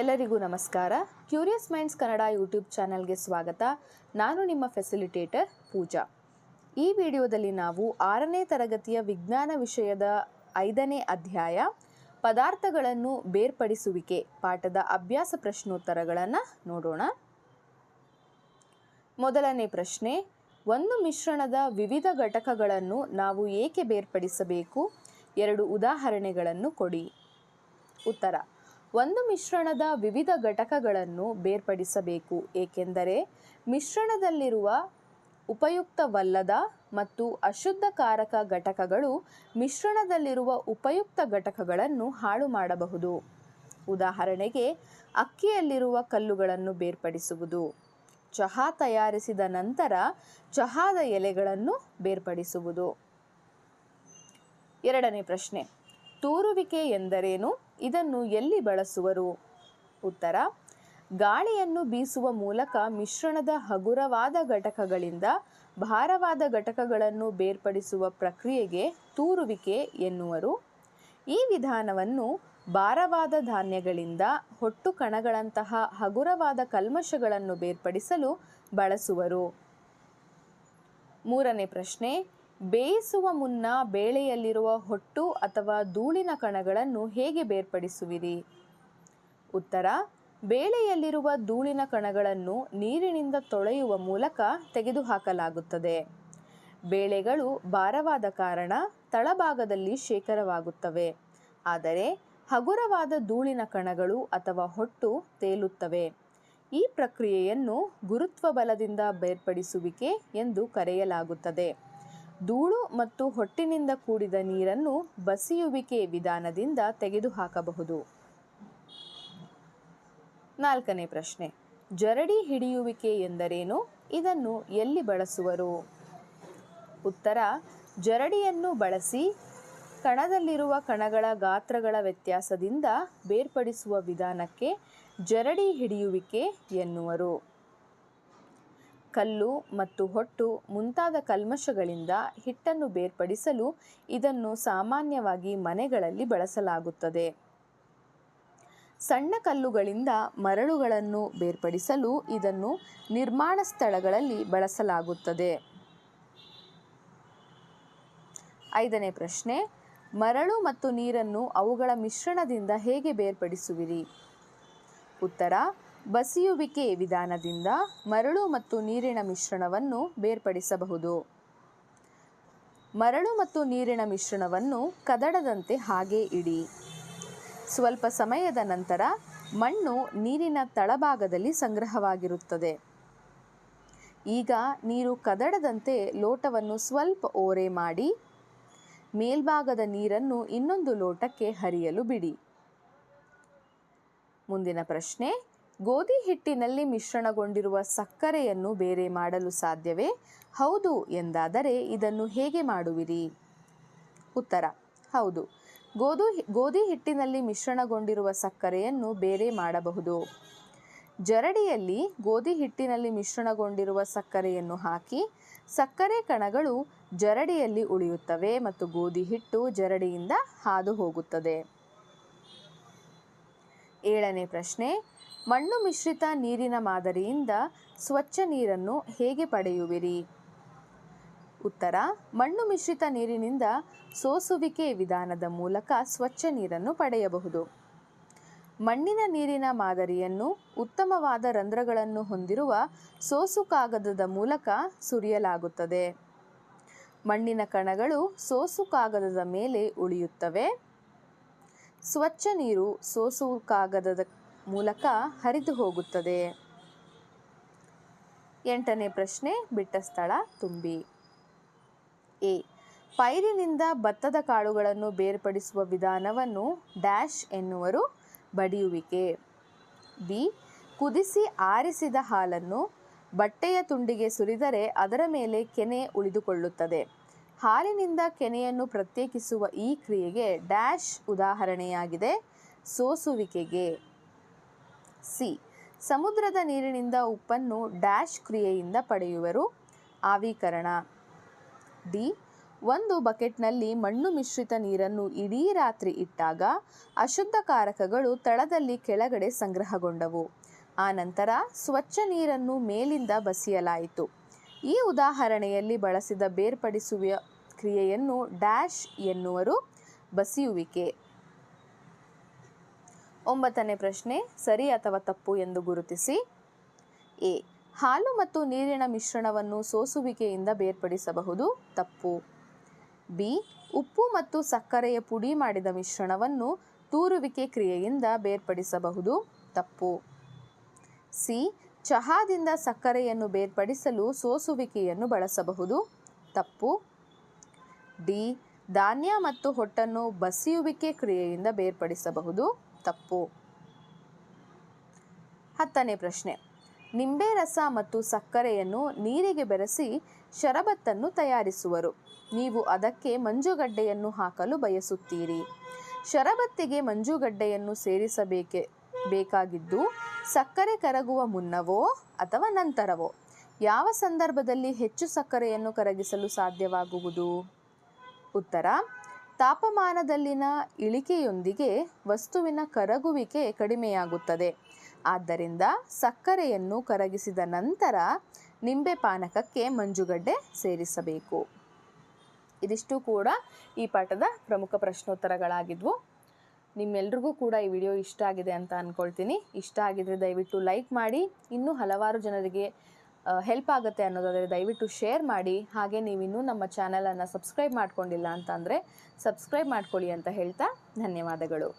ಎಲ್ಲರಿಗೂ ನಮಸ್ಕಾರ. Curious minds Kannada YouTube ಚಾನಲ್ಗೆ ಸ್ವಾಗತ. ನಾನು ನಿಮ್ಮ ಫೆಸಿಲಿಟೇಟರ್ ಪೂಜಾ. ಈ ವಿಡಿಯೋದಲ್ಲಿ ನಾವು ಆರನೇ ತರಗತಿಯ ವಿಜ್ಞಾನ ವಿಷಯದ ಐದನೇ ಅಧ್ಯಾಯ, ಪದಾರ್ಥಗಳನ್ನು ಬೇರ್ಪಡಿಸುವಿಕೆ ಪಾಠದ ಅಭ್ಯಾಸ ಪ್ರಶ್ನೋತ್ತರಗಳನ್ನು ನೋಡೋಣ. ಮೊದಲನೇ ಪ್ರಶ್ನೆ, ಒಂದು ಮಿಶ್ರಣದ ವಿವಿಧ ಘಟಕಗಳನ್ನು ನಾವು ಏಕೆ ಬೇರ್ಪಡಿಸಬೇಕು? ಎರಡು ಉದಾಹರಣೆಗಳನ್ನು ಕೊಡಿ. ಉತ್ತರ ಒಂದು ಮಿಶ್ರಣದ ವಿವಿಧ ಘಟಕಗಳನ್ನು ಬೇರ್ಪಡಿಸಬೇಕು. ಏಕೆಂದರೆ ಮಿಶ್ರಣದಲ್ಲಿರುವ ಉಪಯುಕ್ತವಲ್ಲದ ಮತ್ತು ಅಶುದ್ಧಕಾರಕ ಘಟಕಗಳು ಮಿಶ್ರಣದಲ್ಲಿರುವ ಉಪಯುಕ್ತ ಘಟಕಗಳನ್ನು ಹಾಳು ಮಾಡಬಹುದು. ಉದಾಹರಣೆಗೆ, ಅಕ್ಕಿಯಲ್ಲಿರುವ ಕಲ್ಲುಗಳನ್ನು ಬೇರ್ಪಡಿಸುವುದು. ಚಹಾ ತಯಾರಿಸಿದ ನಂತರ ಚಹಾದ ಎಲೆಗಳನ್ನು ಬೇರ್ಪಡಿಸುವುದು. ಎರಡನೇ ಪ್ರಶ್ನೆ, ತೂರುವಿಕೆ ಎಂದರೇನು? ಇದನ್ನು ಎಲ್ಲಿ ಬಳಸುವರು? ಉತ್ತರ, ಗಾಳಿಯನ್ನು ಬೀಸುವ ಮೂಲಕ ಮಿಶ್ರಣದ ಹಗುರವಾದ ಘಟಕಗಳಿಂದ ಭಾರವಾದ ಘಟಕಗಳನ್ನು ಬೇರ್ಪಡಿಸುವ ಪ್ರಕ್ರಿಯೆಗೆ ತೂರುವಿಕೆ ಎನ್ನುವರು. ಈ ವಿಧಾನವನ್ನು ಭಾರವಾದ ಧಾನ್ಯಗಳಿಂದ ಹೊಟ್ಟು ಕಣಗಳಂತಹ ಹಗುರವಾದ ಕಲ್ಮಶಗಳನ್ನು ಬೇರ್ಪಡಿಸಲು ಬಳಸುವರು. ಮೂರನೇ ಪ್ರಶ್ನೆ ಬೇಯಿಸುವ ಮುನ್ನ ಬೇಳೆಯಲ್ಲಿರುವ ಹೊಟ್ಟು ಅಥವಾ ಧೂಳಿನ ಕಣಗಳನ್ನು ಹೇಗೆ ಬೇರ್ಪಡಿಸುವಿರಿ? ಉತ್ತರ, ಬೇಳೆಯಲ್ಲಿರುವ ಧೂಳಿನ ಕಣಗಳನ್ನು ನೀರಿನಿಂದ ತೊಳೆಯುವ ಮೂಲಕ ತೆಗೆದುಹಾಕಲಾಗುತ್ತದೆ. ಬೇಳೆಗಳು ಭಾರವಾದ ಕಾರಣ ತಳಭಾಗದಲ್ಲಿ ಶೇಖರವಾಗುತ್ತವೆ. ಆದರೆ ಹಗುರವಾದ ಧೂಳಿನ ಕಣಗಳು ಅಥವಾ ಹೊಟ್ಟು ತೇಲುತ್ತವೆ. ಈ ಪ್ರಕ್ರಿಯೆಯನ್ನು ಗುರುತ್ವ ಬಲದಿಂದ ಬೇರ್ಪಡಿಸುವಿಕೆ ಎಂದು ಕರೆಯಲಾಗುತ್ತದೆ. ಧೂಳು ಮತ್ತು ಹೊಟ್ಟಿನಿಂದ ಕೂಡಿದ ನೀರನ್ನು ಬಸಿಯುವಿಕೆ ವಿಧಾನದಿಂದ ತೆಗೆದುಹಾಕಬಹುದು. ನಾಲ್ಕನೇ ಪ್ರಶ್ನೆ. ಜರಡಿ ಹಿಡಿಯುವಿಕೆ ಎಂದರೇನು? ಇದನ್ನು ಎಲ್ಲಿ ಬಳಸುವರು? ಉತ್ತರ. ಜರಡಿಯನ್ನು ಬಳಸಿ ಕಣದಲ್ಲಿರುವ ಕಣಗಳ ಗಾತ್ರಗಳ ವ್ಯತ್ಯಾಸದಿಂದ ಬೇರ್ಪಡಿಸುವ ವಿಧಾನಕ್ಕೆ ಜರಡಿ ಹಿಡಿಯುವಿಕೆ ಎನ್ನುವರು. ಕಲ್ಲು ಮತ್ತು ಹೊಟ್ಟು ಮುಂತಾದ ಕಲ್ಮಶಗಳಿಂದ ಹಿಟ್ಟನ್ನು ಬೇರ್ಪಡಿಸಲು ಇದನ್ನು ಸಾಮಾನ್ಯವಾಗಿ ಮನೆಗಳಲ್ಲಿ ಬಳಸಲಾಗುತ್ತದೆ. ಸಣ್ಣ ಕಲ್ಲುಗಳಿಂದ ಮರಳುಗಳನ್ನು ಬೇರ್ಪಡಿಸಲು ಇದನ್ನು ನಿರ್ಮಾಣ ಸ್ಥಳಗಳಲ್ಲಿ ಬಳಸಲಾಗುತ್ತದೆ. ಐದನೇ ಪ್ರಶ್ನೆ, ಮರಳು ಮತ್ತು ನೀರನ್ನು ಅವುಗಳ ಮಿಶ್ರಣದಿಂದ ಹೇಗೆ ಬೇರ್ಪಡಿಸುವಿರಿ? ಉತ್ತರ ಬಸಿಯುವಿಕೆ ವಿಧಾನದಿಂದ ಮರಳು ಮತ್ತು ನೀರಿನ ಮಿಶ್ರಣವನ್ನು ಬೇರ್ಪಡಿಸಬಹುದು. ಮರಳು ಮತ್ತು ನೀರಿನ ಮಿಶ್ರಣವನ್ನು ಕದಡದಂತೆ ಹಾಗೆ ಇಡಿ. ಸ್ವಲ್ಪ ಸಮಯದ ನಂತರ ಮಣ್ಣು ನೀರಿನ ತಳಭಾಗದಲ್ಲಿ ಸಂಗ್ರಹವಾಗಿರುತ್ತದೆ. ಈಗ ನೀರು ಕದಡದಂತೆ ಲೋಟವನ್ನು ಸ್ವಲ್ಪ ಓರೆ ಮಾಡಿ, ಮೇಲ್ಭಾಗದ ನೀರನ್ನು ಇನ್ನೊಂದು ಲೋಟಕ್ಕೆ ಹರಿಯಲು ಬಿಡಿ. ಮುಂದಿನ ಪ್ರಶ್ನೆ ಗೋಧಿ ಹಿಟ್ಟಿನಲ್ಲಿ ಮಿಶ್ರಣಗೊಂಡಿರುವ ಸಕ್ಕರೆಯನ್ನು ಬೇರೆ ಮಾಡಲು ಸಾಧ್ಯವೇ? ಹೌದು ಎಂದಾದರೆ ಇದನ್ನು ಹೇಗೆ ಮಾಡುವಿರಿ? ಉತ್ತರ, ಹೌದು. ಗೋಧು ಗೋಧಿ ಹಿಟ್ಟಿನಲ್ಲಿ ಮಿಶ್ರಣಗೊಂಡಿರುವ ಸಕ್ಕರೆಯನ್ನು ಬೇರೆ ಮಾಡಬಹುದು. ಜರಡಿಯಲ್ಲಿ ಗೋಧಿ ಹಿಟ್ಟಿನಲ್ಲಿ ಮಿಶ್ರಣಗೊಂಡಿರುವ ಸಕ್ಕರೆಯನ್ನು ಹಾಕಿ, ಸಕ್ಕರೆ ಕಣಗಳು ಜರಡಿಯಲ್ಲಿ ಉಳಿಯುತ್ತವೆ ಮತ್ತು ಗೋಧಿ ಹಿಟ್ಟು ಜರಡಿಯಿಂದ ಹಾದು ಹೋಗುತ್ತದೆ. ಏಳನೇ ಪ್ರಶ್ನೆ ಮಣ್ಣು ಮಿಶ್ರಿತ ನೀರಿನ ಮಾದರಿಯಿಂದ ಸ್ವಚ್ಛ ನೀರನ್ನು ಹೇಗೆ ಪಡೆಯುವಿರಿ? ಉತ್ತರ, ಮಣ್ಣು ಮಿಶ್ರಿತ ನೀರಿನಿಂದ ಸೋಸುವಿಕೆ ವಿಧಾನದ ಮೂಲಕ ಸ್ವಚ್ಛ ನೀರನ್ನು ಪಡೆಯಬಹುದು. ಮಣ್ಣಿನ ನೀರಿನ ಮಾದರಿಯನ್ನು ಉತ್ತಮವಾದ ರಂಧ್ರಗಳನ್ನು ಹೊಂದಿರುವ ಸೋಸು ಕಾಗದದ ಮೂಲಕ ಸುರಿಯಲಾಗುತ್ತದೆ. ಮಣ್ಣಿನ ಕಣಗಳು ಸೋಸು ಕಾಗದದ ಮೇಲೆ ಉಳಿಯುತ್ತವೆ. ಸ್ವಚ್ಛ ನೀರು ಸೋಸು ಕಾಗದದ ಮೂಲಕ ಹರಿದು ಹೋಗುತ್ತದೆ. ಎಂಟನೇ ಪ್ರಶ್ನೆ, ಬಿಟ್ಟ ಸ್ಥಳ, ತುಂಬಿ. ಎ. ಪೈರಿನಿಂದ ಭತ್ತದ ಕಾಳುಗಳನ್ನು ಬೇರ್ಪಡಿಸುವ ವಿಧಾನವನ್ನು ಡ್ಯಾಶ್ ಎನ್ನುವರು ಬಡಿಯುವಿಕೆ. ಬಿ. ಕುದಿಸಿ ಆರಿಸಿದ ಹಾಲನ್ನು ಬಟ್ಟೆಯ ತುಂಡಿಗೆ ಸುರಿದರೆ ಅದರ ಮೇಲೆ ಕೆನೆ ಉಳಿದುಕೊಳ್ಳುತ್ತದೆ. ಹಾಲಿನಿಂದ ಕೆನೆಯನ್ನು ಪ್ರತ್ಯೇಕಿಸುವ ಈ ಕ್ರಿಯೆಗೆ ಡ್ಯಾಶ್ ಉದಾಹರಣೆಯಾಗಿದೆ ಸೋಸುವಿಕೆಗೆ. ಸಿ. ಸಮುದ್ರದ ನೀರಿನಿಂದ ಉಪ್ಪನ್ನು ಡ್ಯಾಶ್ ಕ್ರಿಯೆಯಿಂದ ಪಡೆಯುವರು. ಆವೀಕರಣ. ಡಿ. ಒಂದು ಬಕೆಟ್ನಲ್ಲಿ ಮಣ್ಣು ಮಿಶ್ರಿತ ನೀರನ್ನು ಇಡೀ ರಾತ್ರಿ ಇಟ್ಟಾಗ ಅಶುದ್ಧ ಕಾರಕಗಳು ತಳದಲ್ಲಿ ಕೆಳಗಡೆ ಸಂಗ್ರಹಗೊಂಡವು. ಆನಂತರ ಸ್ವಚ್ಛ ನೀರನ್ನು ಮೇಲಿಂದ ಬಸಿಯಲಾಯಿತು. ಈ ಉದಾಹರಣೆಯಲ್ಲಿ ಬಳಸಿದ ಬೇರ್ಪಡಿಸುವ ಕ್ರಿಯೆಯನ್ನು ಡ್ಯಾಶ್ ಎನ್ನುವರು. ಬಸಿಯುವಿಕೆ. ಒಂಬತ್ತನೇ ಪ್ರಶ್ನೆ, ಸರಿ ಅಥವಾ ತಪ್ಪು ಎಂದು ಗುರುತಿಸಿ. ಎ. ಹಾಲು ಮತ್ತು ನೀರಿನ ಮಿಶ್ರಣವನ್ನು ಸೋಸುವಿಕೆಯಿಂದ ಬೇರ್ಪಡಿಸಬಹುದು. ತಪ್ಪು. ಬಿ. ಉಪ್ಪು ಮತ್ತು ಸಕ್ಕರೆಯ ಪುಡಿ ಮಾಡಿದ ಮಿಶ್ರಣವನ್ನು ತೂರುವಿಕೆ ಕ್ರಿಯೆಯಿಂದ ಬೇರ್ಪಡಿಸಬಹುದು. ತಪ್ಪು. ಸಿ. ಚಹಾದಿಂದ ಸಕ್ಕರೆಯನ್ನು ಬೇರ್ಪಡಿಸಲು ಸೋಸುವಿಕೆಯನ್ನು ಬಳಸಬಹುದು. ತಪ್ಪು. ಡಿ. ಧಾನ್ಯ ಮತ್ತು ಹೊಟ್ಟನ್ನು ಬಸಿಯುವಿಕೆ ಕ್ರಿಯೆಯಿಂದ ಬೇರ್ಪಡಿಸಬಹುದು. ತಪ್ಪು. ಹತ್ತನೇ ಪ್ರಶ್ನೆ. ನಿಂಬೆ ರಸ ಮತ್ತು ಸಕ್ಕರೆಯನ್ನು ನೀರಿಗೆ ಬೆರೆಸಿ ಶರಬತ್ತನ್ನು ತಯಾರಿಸುವರು. ನೀವು ಅದಕ್ಕೆ ಮಂಜುಗಡ್ಡೆಯನ್ನು ಹಾಕಲು ಬಯಸುತ್ತೀರಿ. ಶರಬತ್ತಿಗೆ ಮಂಜುಗಡ್ಡೆಯನ್ನು ಸೇರಿಸಬೇಕೆ, ಬೇಕಾಗಿದ್ದು ಸಕ್ಕರೆ ಕರಗುವ ಮುನ್ನವೋ ಅಥವಾ ನಂತರವೋ? ಯಾವ ಸಂದರ್ಭದಲ್ಲಿ ಹೆಚ್ಚು ಸಕ್ಕರೆಯನ್ನು ಕರಗಿಸಲು ಸಾಧ್ಯವಾಗುವುದು? ಉತ್ತರ, ತಾಪಮಾನದಲ್ಲಿನ ಇಳಿಕೆಯೊಂದಿಗೆ ವಸ್ತುವಿನ ಕರಗುವಿಕೆ ಕಡಿಮೆಯಾಗುತ್ತದೆ. ಆದ್ದರಿಂದ ಸಕ್ಕರೆಯನ್ನು ಕರಗಿಸಿದ ನಂತರ ನಿಂಬೆ ಪಾನಕಕ್ಕೆ ಮಂಜುಗಡ್ಡೆ ಸೇರಿಸಬೇಕು. ಇದಿಷ್ಟು ಕೂಡ ಈ ಪಾಠದ ಪ್ರಮುಖ ಪ್ರಶ್ನೋತ್ತರಗಳಾಗಿದ್ವು. ನಿಮ್ಮೆಲ್ರಿಗೂ ಕೂಡ ಈ ವಿಡಿಯೋ ಇಷ್ಟ ಆಗಿದೆ ಅಂತ ಅಂದ್ಕೊಳ್ತೀನಿ ಇಷ್ಟ ಆಗಿದ್ರೆ ದಯವಿಟ್ಟು ಲೈಕ್ ಮಾಡಿ. ಇನ್ನೂ ಹಲವಾರು ಜನರಿಗೆ ಹೆಲ್ಪ್ ಆಗುತ್ತೆ ಅನ್ನೋದಾದರೆ ದಯವಿಟ್ಟು ಶೇರ್ ಮಾಡಿ. ಹಾಗೆ ನೀವಿನ್ನೂ ನಮ್ಮ ಚಾನಲನ್ನು ಸಬ್ಸ್ಕ್ರೈಬ್ ಮಾಡ್ಕೊಂಡಿಲ್ಲ ಅಂತಂದರೆ ಸಬ್ಸ್ಕ್ರೈಬ್ ಮಾಡ್ಕೊಳ್ಳಿ ಅಂತ ಹೇಳ್ತಾ ಧನ್ಯವಾದಗಳು.